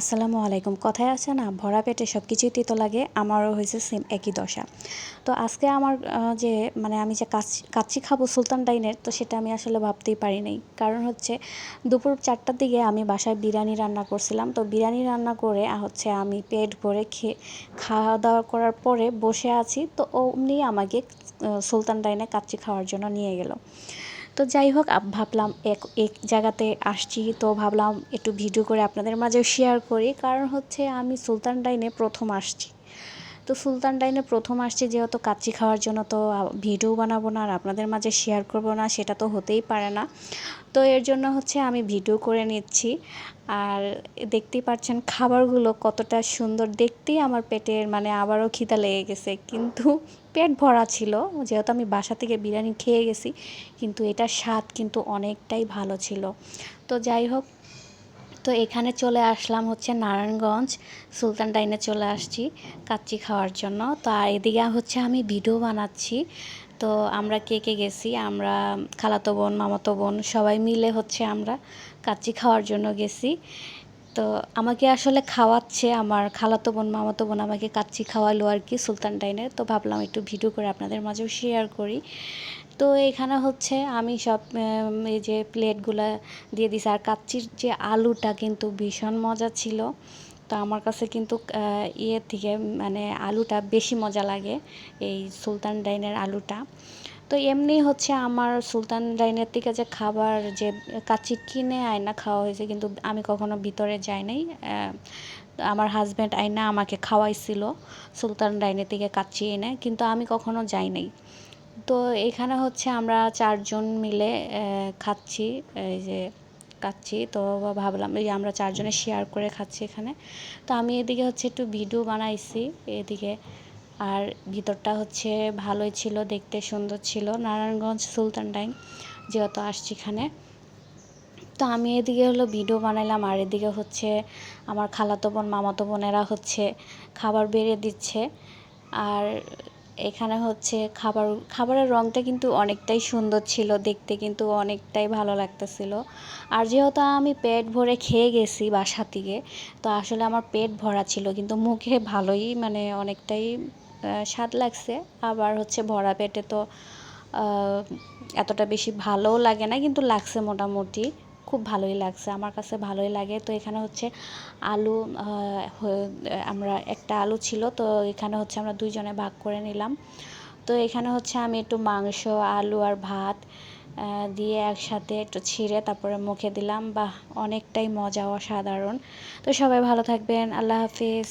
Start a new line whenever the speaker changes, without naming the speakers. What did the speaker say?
আসসালামু আলাইকুম। কথায় আছে না, ভরা পেটে সব কিছুই তিতো লাগে, আমারও হয়েছে সেম একই দশা। তো আজকে আমার যে মানে আমি যে কাচ্চি কাচ্চি খাব সুলতান ডাইনের, তো সেটা আমি আসলে ভাবতেই পারি নাই। কারণ হচ্ছে, দুপুর চারটার দিকে আমি বাসায় বিরিয়ানি রান্না করছিলাম। তো বিরিয়ানি রান্না করে হচ্ছে আমি পেট ভরে খেয়ে খাওয়া দাওয়া করার পরে বসে আছি। তো অমনি আমাকে সুলতান ডাইনে কাচ্চি খাওয়ার জন্য নিয়ে গেল। তো যাই হোক ভাবলাম এক এক জায়গাতে আসছি। তো ভাবলাম একটু ভিডিও করে আপনাদের মাঝে শেয়ার করি। কারণ হচ্ছে আমি সুলতান ডাইনে প্রথম আসছি। তো সুলতান ডাইনে প্রথম আসছি যেহেতু কাচ্চি খাওয়ার জন্য তো ভিডিও বানাবো না আর আপনাদের মাঝে শেয়ার করব না, সেটা তো হতেই পারে না। তো এর জন্য হচ্ছে আমি ভিডিও করে নিচ্ছি। আর দেখতেই পাচ্ছেন খাবারগুলো কতটা সুন্দর। দেখতেই আমার পেটের মানে আবারও খিদা লেগে গেছে। কিন্তু পেট ভরা ছিল, যেহেতু আমি বাসা থেকে বিরিয়ানি খেয়ে গেছি, কিন্তু এটার স্বাদ কিন্তু অনেকটাই ভালো ছিল। তো যাই হোক তো এখানে চলে আসলাম হচ্ছে নারায়ণগঞ্জ, সুলতান ডাইনে চলে আসছি কাচ্চি খাওয়ার জন্য। তো আর এদিকে হচ্ছে আমি ভিডিও বানাচ্ছি। তো আমরা কে কে গেছি? আমরা খালাতো বোন, মামাতো বোন সবাই মিলে হচ্ছে আমরা কাচ্চি খাওয়ার জন্য গেছি। তো আমাকে আসলে খাওয়াচ্ছে আমার খালাতো বোন, মামাতো বোন আমাকে কাচ্চি খাওয়ালো আর কি সুলতান ডাইনের তো ভাবলাম একটু ভিডিও করে আপনাদের মাঝেও শেয়ার করি। তো এখানে হচ্ছে আমি সব এই যে প্লেটগুলা দিয়ে দিছি। আর কাচ্চির যে আলুটা কিন্তু ভীষণ মজা ছিল। তো আমার কাছে কিন্তু ইয়ের থেকে মানে আলুটা বেশি মজা লাগে এই সুলতান ডাইনের আলুটা। তো এমনি হচ্ছে আমার সুলতান ডাইনের থেকে যে খাবার, যে কাচ্চি কিনে আয়না খাওয়া হয়েছে, কিন্তু আমি কখনো ভিতরে যাই নাই। আমার হাজব্যান্ড আয়না আমাকে খাওয়াইছিল, সুলতান ডাইনের থেকে কাচ্চি এনে, কিন্তু আমি কখনো যাই নাই। তো এখানে হচ্ছে আমরা চারজন মিলে খাচ্ছি, এই যে খাচ্ছি তো ভাবলাম এই আমরা চারজনে শেয়ার করে খাচ্ছি এখানে। তো আমি এদিকে হচ্ছে একটু ভিডিও বানাইছি, এদিকে আর ভিতরটা হচ্ছে ভালোই ছিল, দেখতে সুন্দর ছিল। নারায়ণগঞ্জ সুলতান ডাইন যেহেতু আসছি এখানে। তো আমি এদিকে হলো ভিডিও বানাইলাম, আর এদিকে হচ্ছে আমার খালাতো বোন, মামাতো বোনেরা হচ্ছে খাবার বেড়ে দিচ্ছে। আর এখানে হচ্ছে খাবার, খাবারের রঙটা কিন্তু অনেকটাই সুন্দর ছিল, দেখতে কিন্তু অনেকটাই ভালো লাগতেছিল। আর যেহেতু আমি পেট ভরে খেয়ে গেছি বাসা থেকে, তো আসলে আমার পেট ভরা ছিল, কিন্তু মুখে ভালোই মানে অনেকটাই স্বাদ লাগছে। আবার হচ্ছে ভরা পেটে তো এতটা বেশি ভালোও লাগে না, কিন্তু লাগছে মোটামুটি। খুব ভালোই লাগছে, আমার কাছে ভালোই লাগে। তো এখানে হচ্ছে আলু আমরা একটা আলু ছিল, তো এখানে হচ্ছে আমরা দুইজনে ভাগ করে নিলাম। তো এখানে হচ্ছে আমি একটু মাংস, আলু আর ভাত দিয়ে একসাথে একটু ছিঁড়ে তারপরে মুখে দিলাম। বাহ, অনেকটাই মজা, অসাধারণ। তো সবাই ভালো থাকবেন, আল্লাহ হাফিজ।